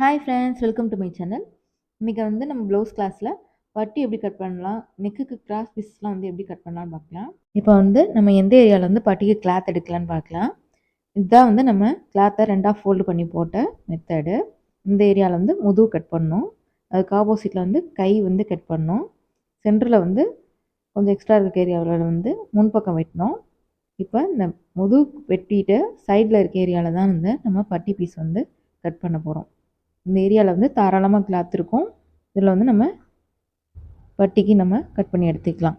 Hi friends welcome to my channel இன்றைக்கி வந்து நம்ம ப்ளவுஸ் கிளாஸில் பட்டி எப்படி கட் பண்ணலாம் நெக்குக்கு கிராஸ் பீஸ்லாம் வந்து எப்படி கட் பண்ணலாம்னு பார்க்கலாம். இப்போ வந்து நம்ம எந்த ஏரியாவில் வந்து பட்டிக்கு கிளாத் எடுக்கலான்னு பார்க்கலாம். இதுதான் வந்து நம்ம கிளாத்தை ரெண்டாக ஃபோல்டு பண்ணி போட்ட மெத்தடு இந்த ஏரியாவில் வந்து முதுகு கட் பண்ணணும். அதுக்கு ஆப்போசிட்டில் வந்து கை வந்து கட் பண்ணணும். சென்டரில் வந்து கொஞ்சம் எக்ஸ்ட்ரா இருக்க ஏரியாவில் வந்து முன்பக்கம் வெட்டணும். இப்போ இந்த முதுகு வெட்டிட்டு சைடில் இருக்க ஏரியாவில் தான் வந்து நம்ம பட்டி பீஸ் வந்து கட் பண்ண போகிறோம் இந்த ஏரியாவில் வந்து தாராளமாக கிளாத் இருக்கும். இதில் வந்து நம்ம பட்டிக்கு நம்ம கட் பண்ணி எடுத்துக்கலாம்.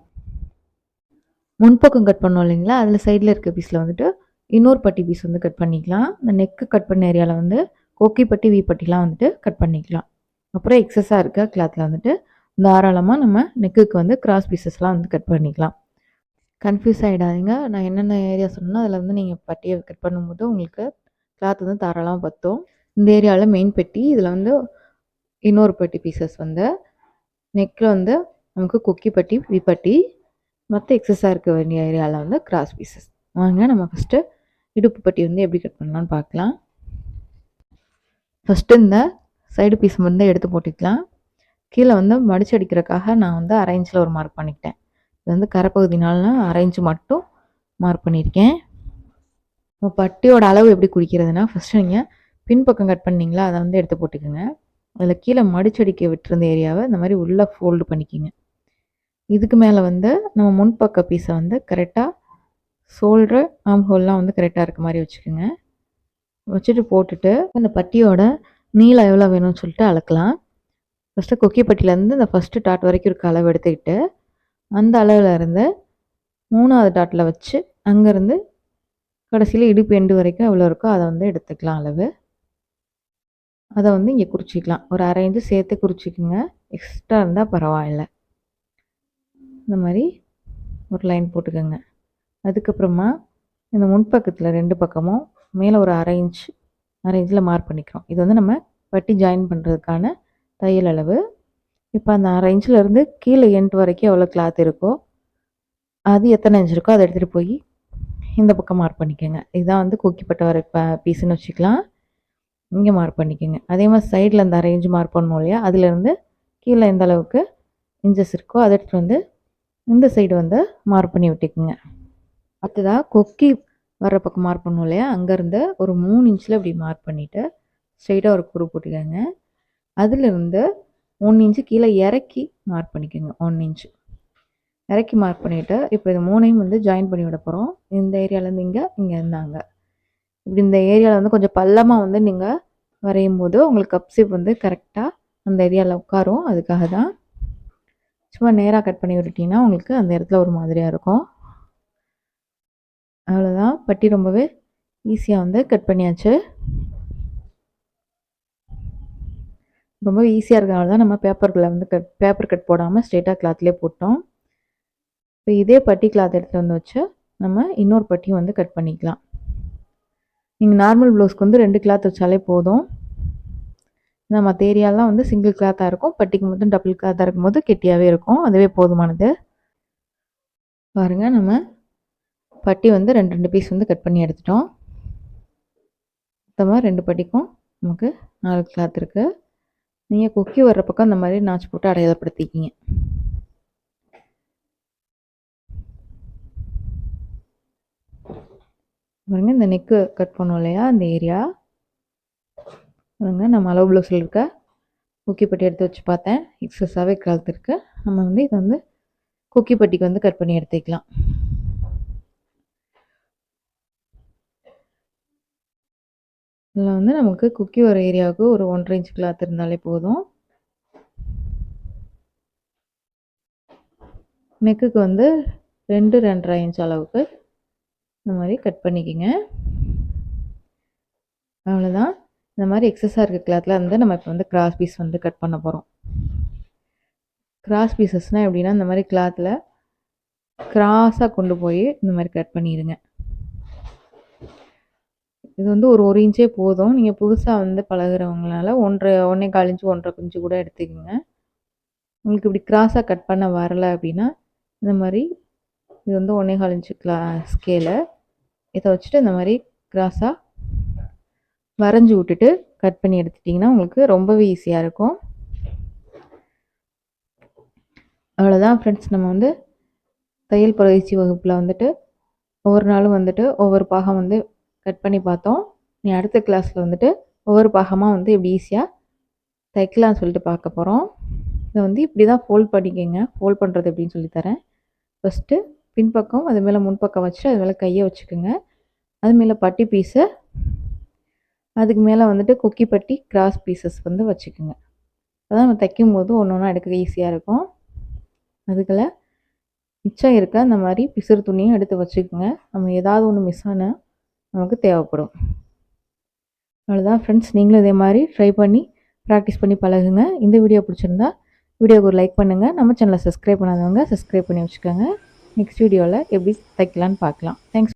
முன்பக்கம் கட் பண்ணோம் இல்லைங்களா? அதில் சைடில் இருக்க பீஸில் வந்துட்டு இன்னொரு பட்டி பீஸ் வந்து கட் பண்ணிக்கலாம். இந்த நெக்கு கட் பண்ண ஏரியாவில் வந்து கொக்கி பட்டி வி பட்டிலாம் வந்துட்டு கட் பண்ணிக்கலாம். அப்புறம் எக்ஸஸாக இருக்க கிளாத்தில் வந்துட்டு தாராளமாக நம்ம நெக்குக்கு வந்து கிராஸ் பீசஸ்லாம் வந்து கட் பண்ணிக்கலாம். கன்ஃபியூஸ் ஆகிடாதீங்க நான் என்னென்ன ஏரியா சொன்னேன்னா அதில் வந்து நீங்கள் பட்டியை கட் பண்ணும்போது உங்களுக்கு கிளாத் வந்து தாராளமாக பற்றும் இந்த ஏரியாவில் மெயின் பெட்டி இதில் வந்து இன்னொரு பெட்டி பீசஸ் வந்து நெக்கில் வந்து நமக்கு கொக்கி பட்டி விப்பட்டி மற்ற எக்ஸஸாக இருக்க வேண்டிய ஏரியாவில் வந்து கிராஸ் பீசஸ் வாங்க நம்ம ஃபஸ்ட்டு இடுப்பு பட்டி வந்து எப்படி கட் பண்ணலான்னு பார்க்கலாம். ஃபஸ்ட்டு இந்த சைடு பீஸ் வந்து எடுத்து போட்டுக்கலாம். கீழே வந்து மடிச்சு அடிக்கிறக்காக நான் வந்து அரேஞ்சில் ஒரு மார்க் பண்ணிக்கிட்டேன். இது வந்து கரைப்பகுதினால அரைஞ்சு மட்டும் மார்க் பண்ணியிருக்கேன். இப்போ பட்டியோட அளவு எப்படி குடிக்கிறதுனா ஃபஸ்ட்டு நீங்கள் பின்பக்கம் கட் பண்ணிங்களா அதை வந்து எடுத்து போட்டுக்கோங்க. அதில் கீழே மடிச்சடிக்க விட்டுருந்த ஏரியாவை இந்த மாதிரி உள்ளே ஃபோல்டு பண்ணிக்கிங்க. இதுக்கு மேலே வந்து நம்ம முன்பக்க பீஸை வந்து கரெக்டாக சோல்ட்ரு ஆம் ஹோல்லாம் வந்து கரெக்டாக இருக்க மாதிரி வச்சுக்கோங்க. வச்சுட்டு போட்டுட்டு அந்த பட்டியோட நீளம் எவ்வளோ வேணும்னு சொல்லிட்டு அளக்கலாம். ஃபஸ்ட்டு கொக்கி பட்டியிலேருந்து இந்த ஃபஸ்ட்டு டாட் வரைக்கும் இருக்க அளவு எடுத்துக்கிட்டு அந்த அளவில் இருந்து மூணாவது டாட்டில் வச்சு அங்கேருந்து கடைசியில் இடுப்பு எண்டு வரைக்கும் எவ்வளோ இருக்கோ அதை வந்து எடுத்துக்கலாம் அளவு. அதை வந்து இங்கே குறிச்சிக்கலாம். ஒரு அரை இன்ச்சு சேர்த்து குறிச்சிக்கோங்க. எக்ஸ்ட்ரா இருந்தால் பரவாயில்ல. இந்த மாதிரி ஒரு லைன் போட்டுக்கோங்க. அதுக்கப்புறமா இந்த முன்பக்கத்தில் ரெண்டு பக்கமும் மேலே ஒரு அரை இன்ச் அரை இன்ச்சில் மார்க் பண்ணிக்கிறோம். இது வந்து நம்ம பட்டி ஜாயின் பண்ணுறதுக்கான தையல் அளவு. இப்போ அந்த அரை இன்ச்சிலேருந்து கீழே எண்ட் வரைக்கும் எவ்வளோ கிளாத் இருக்கோ அது எத்தனை இன்ச் இருக்கோ அதை எடுத்துகிட்டு போய் இந்த பக்கம் மார்க் பண்ணிக்கோங்க. இதுதான் வந்து கொக்கிப்பட்ட வர பீஸுன்னு வச்சுக்கலாம். இங்கே மார்க் பண்ணிக்கோங்க. அதே மாதிரி சைடில் அந்த அரேஞ்ச் மார்க் பண்ணணும் இல்லையா? அதுலேருந்து கீழே எந்த அளவுக்கு இன்ச்சஸ் இருக்கோ அதை எடுத்துகிட்டு வந்து இந்த சைடு வந்து மார்க் பண்ணி விட்டுக்குங்க. அடுத்ததாக கொக்கி வர்ற பக்கம் மார்க் பண்ணும் இல்லையா? அங்கேருந்து ஒரு மூணு இன்ச்சில் இப்படி மார்க் பண்ணிவிட்டு ஸ்ட்ரைட்டாக ஒரு குரு போட்டுக்கோங்க. அதுலேருந்து மூணு இன்ச்சு கீழே இறக்கி மார்க் பண்ணிக்கோங்க ஒன் இன்ச்சு இறக்கி மார்க் பண்ணிவிட்டு இப்போ இது மூணையும் வந்து ஜாயின் பண்ணி விட போகிறோம் இந்த ஏரியாவிலேருந்து இங்கே இங்கே இருந்தாங்க. இப்படி இந்த ஏரியாவில் வந்து கொஞ்சம் பள்ளமாக வந்து நீங்கள் வரையும் போது உங்களுக்கு கப் வந்து கரெக்டாக அந்த ஏரியாவில் உட்காரும். அதுக்காக தான் சும்மா நேராக கட் பண்ணி விட்டுட்டிங்கன்னா உங்களுக்கு அந்த இடத்துல ஒரு மாதிரியாக இருக்கும். அவ்வளோதான் பட்டி ரொம்பவே ஈஸியாக வந்து கட் பண்ணியாச்சு. ரொம்ப ஈஸியாக இருக்கிறனால தான் நம்ம பேப்பர்களை வந்து கட் பேப்பர் கட் போடாமல் ஸ்ட்ரெயிட்டாக கிளாத்லேயே போட்டோம். இப்போ இதே பட்டி கிளாத் எடுத்து வந்து வச்சு நம்ம இன்னொரு பட்டியும் வந்து கட் பண்ணிக்கலாம். நீங்கள் நார்மல் ப்ளவுஸ்க்கு வந்து ரெண்டு கிளாத் வச்சாலே போதும். நம்ம மற்ற ஏரியாலாம் வந்து சிங்கிள் கிளாத்தாக இருக்கும். பட்டிக்கு மட்டும் டபுள் கிளாத்தாக இருக்கும்போது கெட்டியாகவே இருக்கும். அதுவே போதுமானது. பாருங்கள் நம்ம பட்டி வந்து ரெண்டு ரெண்டு பீஸ் வந்து கட் பண்ணி எடுத்துட்டோம். மொத்தமாக ரெண்டு பட்டிக்கும் நமக்கு நாலு கிளாத் இருக்குது நீங்கள் கொக்கி வர்ற பக்கம் அந்த மாதிரி நாச்சு போட்டு அடையாளப்படுத்திக்கிங்க. பாருங்க இந்த நெக்கு கட் பண்ணோம் இல்லையா அந்த ஏரியா பாருங்க நம்ம அளவு ப்ளவுஸில் இருக்க குக்கிப்பட்டி எடுத்து வச்சு பார்த்தேன். எக்ஸஸாகவே கலத்துருக்கு நம்ம வந்து இதை வந்து குக்கிப்பட்டிக்கு வந்து கட் பண்ணி எடுத்துக்கலாம். இதில் வந்து நமக்கு குக்கி ஒரு ஏரியாவுக்கு ஒரு ஒன்றரை இன்ச் கிளாத் இருந்தாலே போதும். நெக்குக்கு வந்து ரெண்டு ரெண்டரை இன்ச் அளவுக்கு இந்த மாதிரி கட் பண்ணிக்கோங்க. அவ்வளோதான் இந்த மாதிரி எக்ஸஸாக இருக்க கிளாத்தில் வந்து நம்ம இப்போ வந்து கிராஸ் பீஸ் வந்து கட் பண்ண போகிறோம் கிராஸ் பீசஸ்னால் எப்படின்னா இந்த மாதிரி கிளாத்தில் கிராஸாக கொண்டு போய் இந்த மாதிரி கட் பண்ணிடுங்க. இது வந்து ஒரு ஒரு இன்ச்சே போதும். நீங்கள் புதுசாக வந்து பழகிறவங்களால ஒன்றரை ஒன்றே கால் இன்ச்சு ஒன்றரை குஞ்சு கூட எடுத்துக்கோங்க. உங்களுக்கு இப்படி கிராஸாக கட் பண்ண வரலை அப்படின்னா இந்த மாதிரி இது வந்து ஒன்றே கால் இன்ச்சு கிளா ஸ்கேலை இதை வச்சுட்டு இந்த மாதிரி கிராஸாக வரைஞ்சி விட்டுட்டு கட் பண்ணி எடுத்துட்டிங்கன்னா உங்களுக்கு ரொம்பவே ஈஸியாக இருக்கும். அவ்வளோதான் ஃப்ரெண்ட்ஸ் நம்ம வந்து தையல் பயிற்சி வகுப்பில் வந்துட்டு ஒவ்வொரு நாளும் வந்துட்டு ஒவ்வொரு பாகம் வந்து கட் பண்ணி பார்த்தோம். நீ அடுத்த கிளாஸில் வந்துட்டு ஒவ்வொரு பாகமாக வந்து இப்படி ஈஸியாக தைக்கலாம்னு சொல்லிட்டு பார்க்க போகிறோம் இதை வந்து இப்படி தான் ஃபோல்ட் பண்ணிக்கோங்க. ஃபோல்ட் பண்ணுறது எப்படின்னு சொல்லித்தரேன் ஃபஸ்ட்டு பின்பக்கம் அது மேலே முன்பக்கம் வச்சுட்டு அது மேலே கையை வச்சுக்கோங்க. அது மேலே பட்டி பீஸை அதுக்கு மேலே வந்துட்டு கொக்கி பட்டி கிராஸ் பீசஸ் வந்து வச்சுக்கோங்க. அதான் நம்ம தைக்கும் போது ஒன்று ஒன்றா எடுக்க ஈஸியாக இருக்கும். அதுக்குள்ள மிச்சம் இருக்க அந்த மாதிரி பிசுறு துணியும் எடுத்து வச்சுக்கோங்க. நம்ம ஏதாவது ஒன்று மிஸ் ஆனால் நமக்கு தேவைப்படும். அவ்வளோதான் ஃப்ரெண்ட்ஸ் நீங்களும் இதே மாதிரி ட்ரை பண்ணி ப்ராக்டிஸ் பண்ணி பழகுங்க. இந்த வீடியோ பிடிச்சிருந்தா வீடியோக்கு ஒரு லைக் பண்ணுங்கள் நம்ம சேனலை சப்ஸ்கிரைப் பண்ணாதவங்க சப்ஸ்கிரைப் பண்ணி வச்சுக்கோங்க. நெக்ஸ்ட் வீடியோவில் எப்படி தைக்கலான்னு பார்க்கலாம். தேங்க்ஸ்